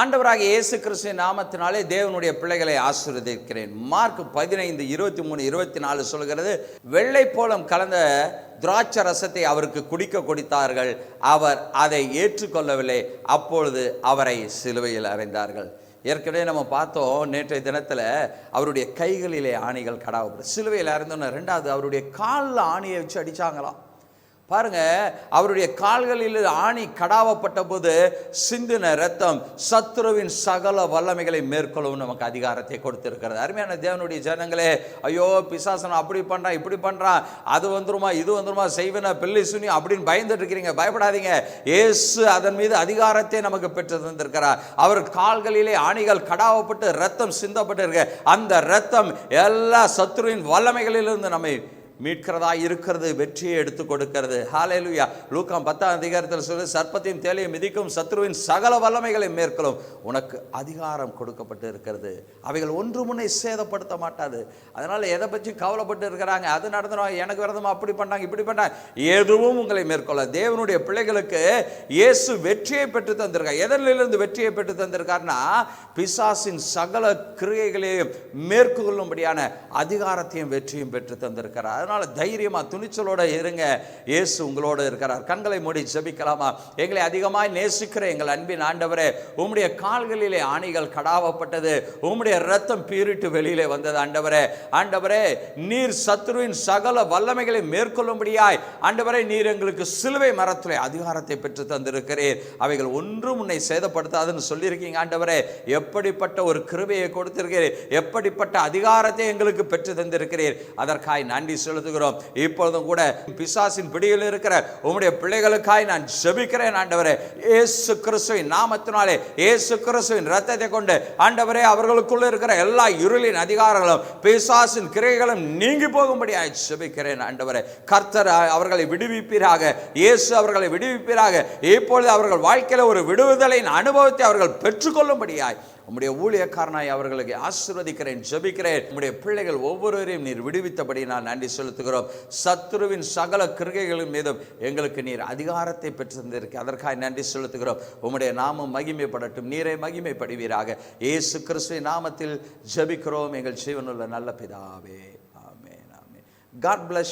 ஆண்டவராக இயேசு கிறிஸ்து நாமத்தினாலே தேவனுடைய பிள்ளைகளை ஆசீர்வதிக்கிறேன். மார்க் பதினைந்து இருபத்தி மூணு இருபத்தி நாலு சொல்கிறது வெள்ளை போலம் கலந்த திராட்சை ரசத்தை அவருக்கு குடிக்க கொடுத்தார்கள். அவர் அதை ஏற்றுக்கொள்ளவில்லை. அப்பொழுது அவரை சிலுவையில் அறைந்தார்கள். ஏற்கனவே நம்ம பார்த்தோம் நேற்றைய தினத்தில் அவருடைய கைகளிலே ஆணிகள் கடாவப்படும் சிலுவையில் அறைந்தோன்னு ரெண்டாவது அவருடைய காலில் ஆணியை வச்சு அடிச்சாங்களாம். பாருங்க அவருடைய கால்களில் ஆணி கடாவப்பட்ட போது சிந்தின ரத்தம் சத்ருவின் சகல வல்லமைகளை மேற்கொள்ளவும் நமக்கு அதிகாரத்தை கொடுத்திருக்கிறது. அருமையான தேவனுடைய ஜனங்களே ஐயோ பிசாசனம் அப்படி பண்ணுறான் இப்படி பண்ணுறான் அது வந்துருமா இது வந்துருமா செய்வன பிள்ளை சுனி அப்படின்னு பயந்துட்டு இருக்கிறீங்க பயப்படாதீங்க. ஏசு அதன் மீது அதிகாரத்தை நமக்கு பெற்று தந்திருக்கிறார். அவர் கால்களிலே ஆணிகள் கடாவப்பட்டு ரத்தம் சிந்தப்பட்டு இருக்க அந்த ரத்தம் எல்லா சத்ருவின் வல்லமைகளிலிருந்து நம்மை மீட்கிறதா இருக்கிறது வெற்றியை எடுத்து கொடுக்கிறது. ஹாலேலுயா லூக்காம் பத்தாம் அதிகாரத்தில் சொல்லி சர்ப்பத்தையும் தேலையும் மிதிக்கும் சத்ருவின் சகல வல்லமைகளை மேற்கொள்ளும். உனக்கு அதிகாரம் கொடுக்கப்பட்டு இருக்கிறது. அவைகள் ஒன்று முன்னே சேதப்படுத்த மாட்டாது. அதனால் எதை பற்றி கவலைப்பட்டு இருக்கிறாங்க? அது நடந்துடும் எனக்கு விரதமா அப்படி பண்ணாங்க இப்படி பண்ணாங்க. எதுவும் உங்களை மேற்கொள்ள தேவனுடைய பிள்ளைகளுக்கு இயேசு வெற்றியை பெற்று தந்திருக்கார். எதனிலிருந்து வெற்றியை பெற்று தந்திருக்காருன்னா பிசாசின் சகல கிரியைகளையும் மேற்கொள்ளும்படியான அதிகாரத்தையும் வெற்றியும் பெற்று தந்திருக்கிறார். அதனால் தைரியமாக துணிச்சலோடு இருங்க. இயேசு உங்களோடு இருக்கிறார். கண்களை மூடி ஜபிக்கலாமா? எங்களை அதிகமாய் நேசிக்கிற எங்கள் அன்பின் ஆண்டவரே உம்முடைய கால்களிலே ஆணிகள் கடாவப்பட்டது. உம்முடைய ரத்தம் பீரிட்டு வெளியிலே வந்தது ஆண்டவரே. ஆண்டவரே நீர் சத்ருவின் சகல வல்லமைகளை மேற்கொள்ளும்படியாய் ஆண்டவரே நீர் எங்களுக்கு சிலுவை மரத்திலே அதிகாரத்தை பெற்று தந்திருக்கிறீர். அவைகள் ஒன்றும் உன்னை சேதப்படுத்தாதுன்னு சொல்லியிருக்கீங்க ஆண்டவரே. எப்படிப்பட்ட ஒரு கிருபையை கொடுத்திருக்கிறீர். எப்படிப்பட்ட அதிகாரத்தை எங்களுக்கு பெற்று தந்திருக்கிறீர். அதற்காய் நன்றி செலுத்த செலுத்துகிறோம். இப்பொழுதும் கூட பிசாசின் பிடியில் இருக்கிற உங்களுடைய பிள்ளைகளுக்காய் நான் ஜெபிக்கிறேன் ஆண்டவரே. ஏசு கிறிஸ்துவின் நாமத்தினாலே ஏசு கிறிஸ்துவின் ரத்தத்தை கொண்டு ஆண்டவரே அவர்களுக்குள்ள இருக்கிற எல்லா இருளின் அதிகாரங்களும் பிசாசின் கிரைகளும் நீங்கி போகும்படியாய் ஜெபிக்கிறேன் ஆண்டவரே. கர்த்தர் அவர்களை விடுவிப்பீராக. இயேசு அவர்களை விடுவிப்பீராக. இப்பொழுது அவர்கள் வாழ்க்கையில் ஒரு விடுவிதலின் அனுபவத்தை அவர்கள் பெற்றுக்கொள்ளும்படியாய் உம்முடைய ஊழியக்காரனாய் அவர்களுக்கு ஆசிர்வதிக்கிறேன் ஜபிக்கிறேன். உம்முடைய பிள்ளைகள் ஒவ்வொருவரையும் நீர் விடுவித்தபடி நான் நன்றி செலுத்துகிறோம். சத்ருவின் சகல கிருகைகளின் மீதும் எங்களுக்கு நீர் அதிகாரத்தை பெற்று அதற்காக நன்றி செலுத்துகிறோம். உம்முடைய நாமம் மகிமைப்படட்டும். நீரை மகிமைப்படுவீராக. இயேசு கிறிஸ்துவின் நாமத்தில் ஜெபிக்கிறோம். எங்கள் ஜீவனுள்ள நல்ல பிதாவே. ஆமே ஆமே காட் பிளஸ்